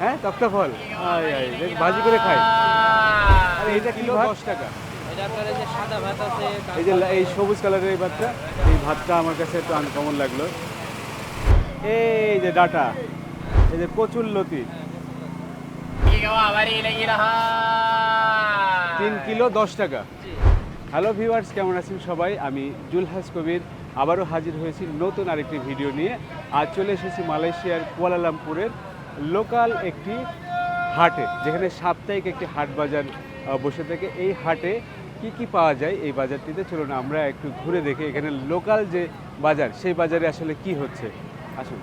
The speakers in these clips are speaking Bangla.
হ্যাঁ তক্তা ফল। আয় আয় ভাজি করে খাই আরে এটা কিলো দশ টাকা। এই যে এই এই সবুজ কালারের এই ভাতটা এই ভাতটা আমার কাছে একটু আনকমন লাগল। এই যে ডাটা এই যে কচুর লতি। তিন কিলো দশ টাকা। হ্যালো ভিউয়ার্স কেমন আছেন সবাই? আমি জুলহাস কবির আবারও হাজির হয়েছি নতুন আরেকটি ভিডিও নিয়ে। আজ চলে এসেছি মালয়েশিয়ার কুয়ালালামপুরের লোকাল একটি হাটে, যেখানে সাপ্তাহিক একটি হাট বাজার বসে থাকে। এই হাটে কি কি পাওয়া যায় এই বাজারটিতে? চলুন আমরা একটু ঘুরে দেখি এখানে লোকাল যে বাজার, সেই বাজারে আসলে কি হচ্ছে। আসুন।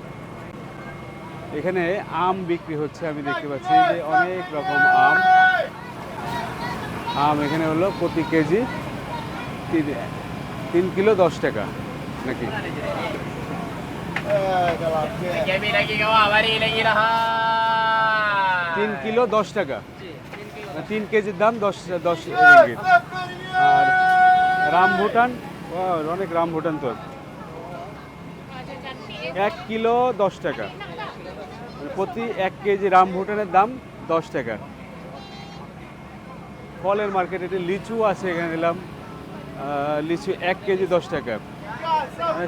এখানে আম বিক্রি হচ্ছে, আমি দেখতে পাচ্ছি যে অনেক রকম আম। আম এখানে হলো প্রতি কেজি তিন কিলো দশ টাকা, নাকি? তিন কিলো দশ টাকা। তিন কেজির দাম দশ দশ রিঙ্গিত। আর রাম ভুটান? অনেক রাম ভুটান তো। এক কিলো দশ টাকা। প্রতি এক কেজি রাম ভুটানের দাম দশ টাকা। ফলের মার্কেটে লিচু আছে, এখানে নিলাম। লিচু এক কেজি দশ টাকা।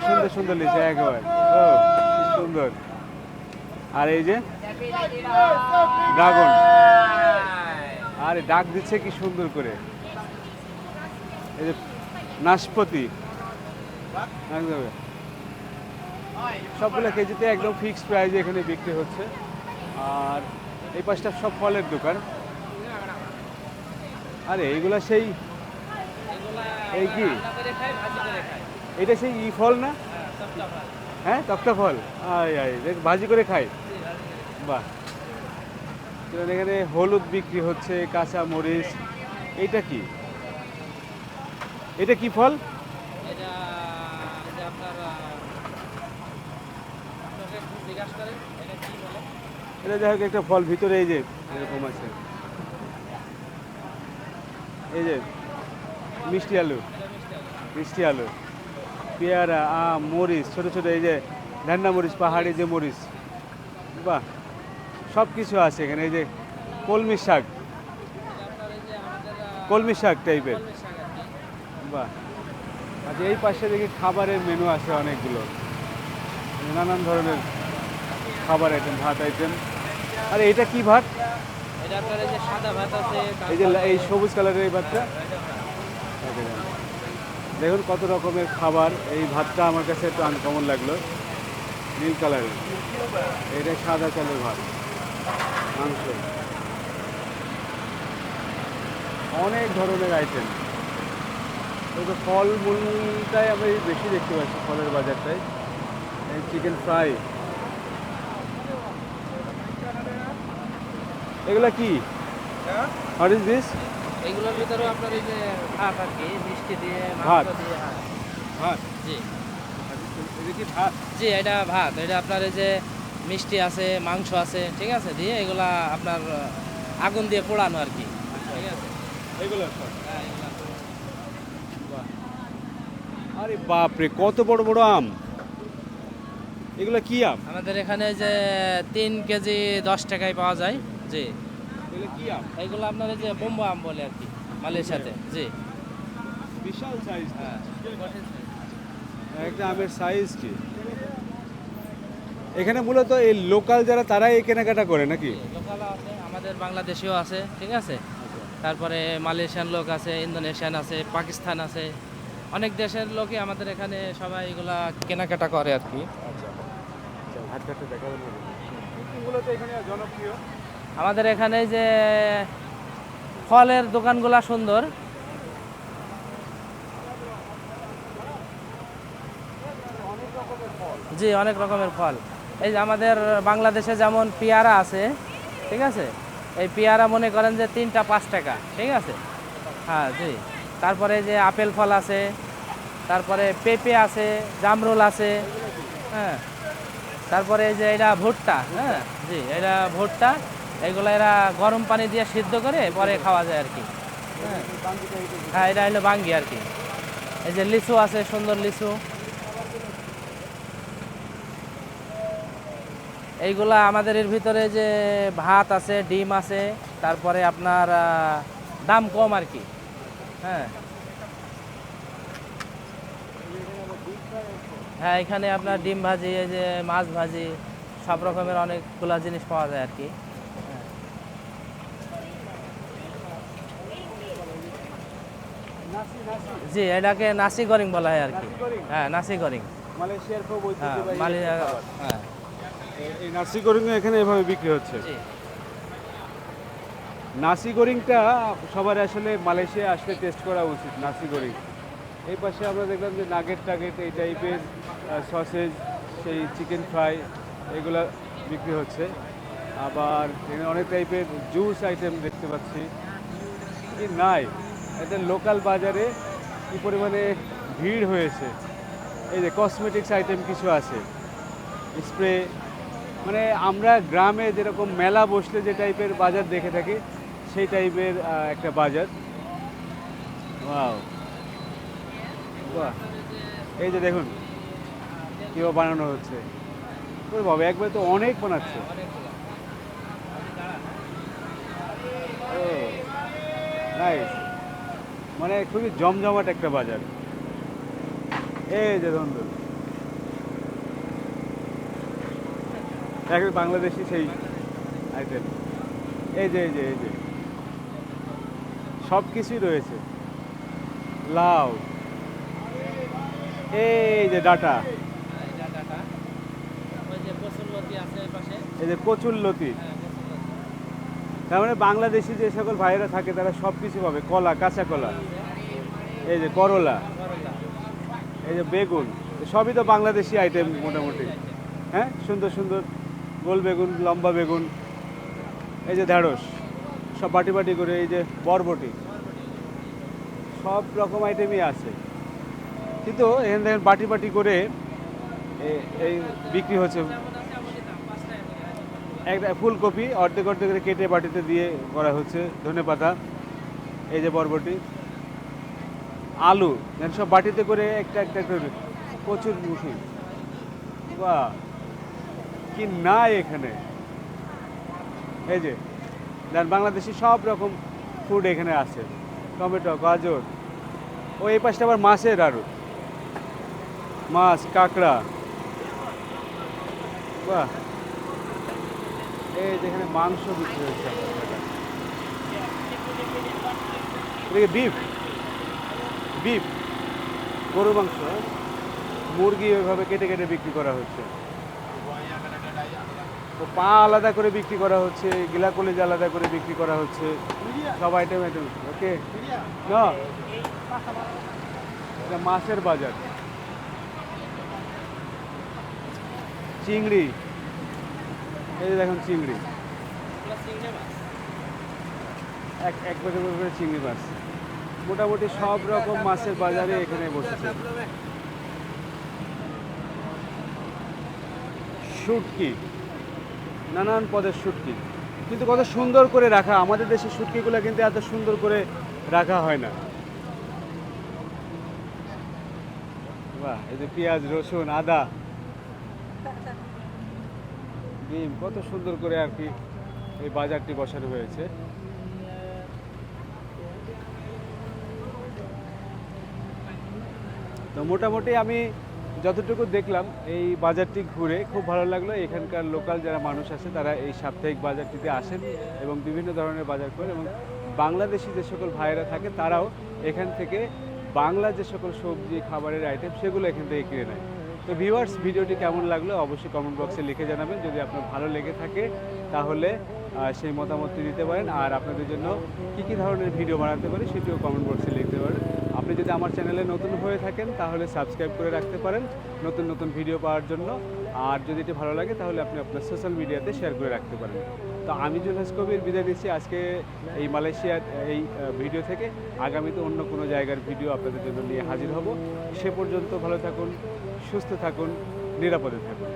সুন্দর সুন্দর লিচু, একেবারে। ও সুন্দর। আর এই যে ড্রাগন। আরে, ডাক দিচ্ছে কি সুন্দর করে। এই যে নাশপাতি। সবগুলো কেজিতে একদম ফিক্সড প্রাইজে এখানে বিক্রি হচ্ছে। আর এই পাশটা সব ফলের দোকান। আরে এইগুলা সেই এই কি? এটা সেই ই ফল না? হ্যাঁ তক্তা ফল। আয় আয় দেখ ভাজি করে খাই বাহ। এখানে হলুদ বিক্রি হচ্ছে কাঁচা মরিচ। এইটা কি? এটা কি ফল? এটা কি বলে? এটা যাই হোক একটা ফল ভিতরে এই যে এরকম আছে। এই যে মিষ্টি আলু। মিষ্টি আলু। পেয়ারা আম মরিচ ছোট ছোট এই যে ধান্না মরিচ পাহাড়ি যে মরিচ বাহ সব কিছু আছে এখানে। এই যে কলমি শাক কলমি শাক টাইপের বাহ। আচ্ছা এই পাশে দেখি খাবারের মেনু আছে অনেকগুলো। নানান ধরনের খাবার আইটেম ভাত আইটেম আরে এটা কি ভাত? এই যে সাদা ভাত আছে এই যে এই সবুজ কালারের এই ভাতটা? দেখুন কত রকমের খাবার। এই ভাতটা আমার কাছে একটু আনকমন লাগল। নীল কালারের। এটা সাদা চালের ভাত। মাংস। অনেক ধরনের আইটেম তো ফল মূলটাই আমি বেশি দেখতে পাচ্ছি ফলের বাজারটায়। এই চিকেন ফ্রাই এগুলা কি? হোয়াট ইজ দিস এগুলোর ভিতরে আপনার এই যে ভাত আর কি মিষ্টি দিয়ে ভাত। দিয়ে হ্যাঁ। ভাত? জি। ভাত? জি এটা ভাত। এটা আপনার এই যে মিষ্টি আছে মাংস আছে ঠিক আছে? দিয়ে এগুলা আপনার আগুন দিয়ে পোড়ানো আর কি। ঠিক আছে? এগুলো হ্যাঁ, এগুলা। আরে বাপরে কত বড় বড় আম। এগুলো কি আম? আমাদের এখানে যে তিন কেজি দশ টাকায় পাওয়া যায়। জি। এগুলো কি আম? এগুলো আপনার যে বোম্বো আম বলে আর কি মালয়েশিয়াতে জি। বিশাল সাইজ হ্যাঁ। একটা আমের সাইজ কি? এখানে মূলত এই লোকাল যারা তারাই এই কেনাকাটা করে নাকি? লোকাল আছে আমাদের বাংলাদেশিও আছে ঠিক আছে? তারপরে মালয়েশিয়ান লোক আছে ইন্দোনেশিয়ান আছে পাকিস্তান আছে। অনেক দেশের লোকই আমাদের এখানে সবাই এগুলা কেনাকাটা করে আর কি। দেখাবো মূলত এখানে জনপ্রিয়। আমাদের এখানে যে ফলের দোকানগুলা সুন্দর। জি, অনেক রকমের ফল। এই যে আমাদের বাংলাদেশে যেমন পেয়ারা আছে, ঠিক আছে? এই পেয়ারা মনে করেন যে তিনটা পাঁচ টাকা, ঠিক আছে? হ্যাঁ জি। তারপরে যে আপেল ফল আছে, তারপরে পেঁপে আছে, জামরুল আছে হ্যাঁ। তারপরে এই যে এটা ভুট্টা হ্যাঁ জি, এটা ভুট্টা। এগুলো এরা গরম পানি দিয়ে সিদ্ধ করে পরে খাওয়া যায় আর কি। হ্যাঁ এটা হলো বাঙ্গি আর কি। এই যে লিচু আছে, সুন্দর লিচু। এইগুলা আমাদের এর ভিতরে যে ভাত আছে, ডিম আছে, তারপরে আপনার দাম কম আর কি। হ্যাঁ। হ্যাঁ এখানে আপনার ডিম ভাজি, এই যে মাছ ভাজি, সব রকমের অনেকগুলা জিনিস পাওয়া যায় আর কি নাসি নাসি জি এটাকে নাসি গরিং বলা হয় আর কি। হ্যাঁ নাসি গরিং। মালয়েশিয়ার খুব হ্যাঁ। হ্যাঁ। এই- এই নাসি গরিং এখানে এভাবে বিক্রি হচ্ছে। নাসি গরিংটা সবার আসলে মালয়েশিয়া আসলে টেস্ট করা উচিত নাসি গরিং। এই পাশে আমরা দেখলাম যে নাগেট টাগেট এই টাইপের সসেজ সেই চিকেন ফ্রাই এগুলা বিক্রি হচ্ছে। আবার এখানে অনেক টাইপের জুস আইটেম দেখতে পাচ্ছি। কি নাই। এটা লোকাল বাজারে কি পরিমাণে ভিড় হয়েছে। এই যে কসমেটিক্স আইটেম কিছু আছে। স্প্রে মানে আমরা গ্রামে যেরকম মেলা বসলে যে টাইপের বাজার দেখে থাকি, সেই টাইপের একটা বাজার। এই যে দেখুন কেউ বানানো হচ্ছে। বাবা, একবার তো অনেক বানাচ্ছে। নাইস মানে খুবই জমজমাট একটা বাজার। এই যে ধন্দুল এখন বাংলাদেশি সেই আইটেম এই যে এই যে এই যে। সব কিছুই রয়েছে। লাউ। এই যে ডাটা। এই এই যে কচুর লতি তার মানে বাংলাদেশি যে সকল ভাইয়েরা থাকে, তারা সব কিছু পাবে। কলা, কাঁচা কলা। এই যে করলা। এই যে বেগুন। সবই তো বাংলাদেশি আইটেম মোটামুটি। হ্যাঁ? সুন্দর সুন্দর। গোল বেগুন, লম্বা বেগুন। এই যে ঢেঁড়স। সব বাটি বাটি করে এই যে বরবটি। সব রকম আইটেমই আছে। কিন্তু এখানে দেখেন বাটি বাটি করে এই বিক্রি হচ্ছে। একটা ফুলকপি অর্ধেক অর্ধেক করে কেটে বাটিতে দিয়ে করা হচ্ছে। ধনে পাতা, এই যে বরবটি, আলু দেন সব বাটিতে করে একটা একটা করে প্রচুর মুখি বাহ, কি নাই এখানে। এই যে, দেন বাংলাদেশি সব রকম ফুড এখানে আছে। টমেটো, গাজর, ও এই পাশটা আবার মাছের আরও মাছ, কাঁকড়া। বাহ। এই যেখানে মাংস বিক্রি হচ্ছে এদিকে বিফ বিফ গরু মাংস? মুরগি ওইভাবে কেটে কেটে বিক্রি করা হচ্ছে। তো পা আলাদা করে বিক্রি করা হচ্ছে, গিলা কলেজ আলাদা করে বিক্রি করা হচ্ছে। সব আইটেম আইটেম ওকে না এটা মাছের বাজার। চিংড়ি। এই যে দেখুন চিংড়ি। এক এক বছর করে চিংড়ি মাছ। মোটামুটি সব রকম মাছের বাজারে এখানে বসেছে। শুটকি। নানান পদের শুটকি। কিন্তু কত সুন্দর করে রাখা। আমাদের দেশের শুটকিগুলো কিন্তু এত সুন্দর করে রাখা হয় না। বাহ এই যে পেঁয়াজ রসুন আদা। ডিম কত সুন্দর করে আর কি এই বাজারটি বসানো হয়েছে। তো মোটামুটি আমি যতটুকু দেখলাম এই বাজারটি ঘুরে খুব ভালো লাগল। এখানকার লোকাল যারা মানুষ আছে তারা এই সাপ্তাহিক বাজারটিতে আসেন এবং বিভিন্ন ধরনের বাজার করেন এবং বাংলাদেশি যে সকল ভাইয়েরা থাকে তারাও এখান থেকে বাংলা যে সকল সবজি, খাবারের আইটেম সেগুলো এখান থেকে কিনে নেয়। তো ভিউয়ার্স ভিডিওটি কেমন লাগল অবশ্যই কমেন্ট বক্সে লিখে জানাবেন। যদি আপনার ভালো লেগে থাকে, তাহলে সেই মতামতটি দিতে পারেন। আর আপনাদের জন্য কী কী ধরনের ভিডিও বানাতে পারি সেটিও কমেন্ট বক্সে লিখতে পারেন। আপনি যদি আমার চ্যানেলে নতুন হয়ে থাকেন, তাহলে সাবস্ক্রাইব করে রাখতে পারেন নতুন নতুন ভিডিও পাওয়ার জন্য। আর যদি এটি ভালো লাগে, তাহলে আপনি আপনার সোশ্যাল মিডিয়াতে শেয়ার করে রাখতে পারেন। তো আমি জুলহাস কবির বিদায় দিচ্ছি আজকে এই মালয়েশিয়ার এই ভিডিও থেকে আগামীতে অন্য কোনো জায়গার ভিডিও আপনাদের জন্য নিয়ে হাজির হব। সে পর্যন্ত ভালো থাকুন। সুস্থ থাকুন নিরাপদে থাকুন।